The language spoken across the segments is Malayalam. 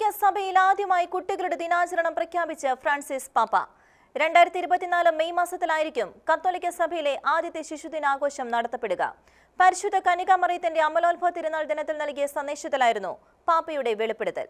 കത്തോലിക്ക സഭയിൽ ആദ്യമായി കുട്ടികളുടെ ദിനാചരണം പ്രഖ്യാപിച്ച് ഫ്രാൻസിസ് പാപ്പ. രണ്ടായിരത്തി ഇരുപത്തിനാല് മെയ് മാസത്തിലായിരിക്കും കത്തോലിക്ക സഭയിലെ ആദ്യത്തെ ശിശുദിനാഘോഷം നടത്തപ്പെടുക. പരിശുദ്ധ കനികാമറിയത്തിന്റെ അമലോത്ഭവ തിരുനാൾ ദിനത്തിൽ നൽകിയ സന്ദേശത്തിലായിരുന്നു പാപ്പയുടെ വെളിപ്പെടുത്തൽ.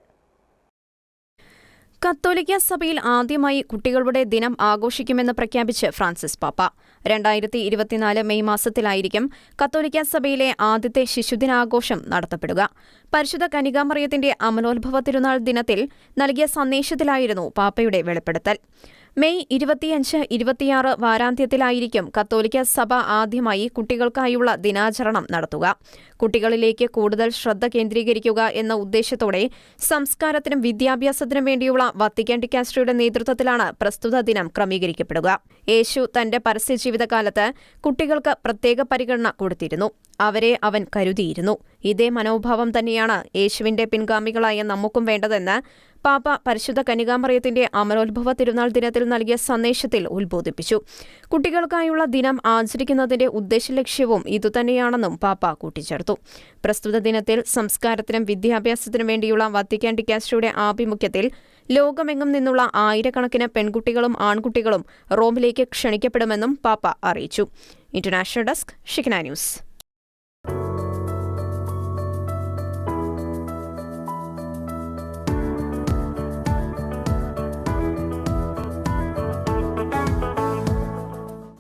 കത്തോലിക്ക സഭയിൽ ആദ്യമായി കുട്ടികളുടെ ദിനം ആഘോഷിക്കുമെന്ന് പ്രഖ്യാപിച്ച് ഫ്രാൻസിസ് പാപ്പ. രണ്ടായിരത്തി ഇരുപത്തിനാല് മെയ് മാസത്തിലായിരിക്കും കത്തോലിക്ക സഭയിലെ ആദ്യത്തെ ശിശുദിനാഘോഷം നടത്തപ്പെടുക. പരിശുദ്ധ കനികാമറിയത്തിന്റെ അമലോത്ഭവ തിരുനാൾ ദിനത്തിൽ നൽകിയ സന്ദേശത്തിലായിരുന്നു പാപ്പയുടെ വെളിപ്പെടുത്തൽ. മെയ് ഇരുപത്തിയഞ്ച് ഇരുപത്തിയാറ് വാരാന്ത്യത്തിലായിരിക്കും കത്തോലിക്ക സഭ ആദ്യമായി കുട്ടികൾക്കായുള്ള ദിനാചരണം നടത്തുക. കുട്ടികളിലേക്ക് കൂടുതൽ ശ്രദ്ധ കേന്ദ്രീകരിക്കുക എന്ന ഉദ്ദേശത്തോടെ സംസ്കാരത്തിനും വിദ്യാഭ്യാസത്തിനും വേണ്ടിയുള്ള വത്തിക്കാൻ ഡിക്കാസ്ട്രിയുടെ നേതൃത്വത്തിലാണ് പ്രസ്തുത ദിനം ക്രമീകരിക്കപ്പെടുക. യേശു തന്റെ പരസ്യ ജീവിതകാലത്ത് കുട്ടികൾക്ക് പ്രത്യേക പരിഗണന കൊടുത്തിരുന്നു. അവരെ അവൻ കരുതിയിരുന്നു. ഇതേ മനോഭാവം തന്നെയാണ് യേശുവിന്റെ പിൻഗാമികളായ നമുക്കും വേണ്ടതെന്ന് പാപ്പ പരിശുദ്ധ കനികാമറിയത്തിന്റെ അമരോത്ഭവ തിരുനാൾ ദിനത്തിൽ നൽകിയ സന്ദേശത്തിൽ ഉത്ബോധിപ്പിച്ചു. കുട്ടികൾക്കായുള്ള ദിനം ആചരിക്കുന്നതിന്റെ ഉദ്ദേശലക്ഷ്യവും ഇതുതന്നെയാണെന്നും പാപ്പ കൂട്ടിച്ചേർത്തു. പ്രസ്തുത ദിനത്തിൽ സംസ്കാരത്തിനും വിദ്യാഭ്യാസത്തിനും വേണ്ടിയുള്ള വത്തിക്കാൻ ഡിക്കാസ്ട്രിയുടെ ആഭിമുഖ്യത്തിൽ ലോകമെങ്ങും നിന്നുള്ള ആയിരക്കണക്കിന് പെൺകുട്ടികളും ആൺകുട്ടികളും റോമിലേക്ക് ക്ഷണിക്കപ്പെടുമെന്നും പാപ്പ അറിയിച്ചു. International desk Shikna news.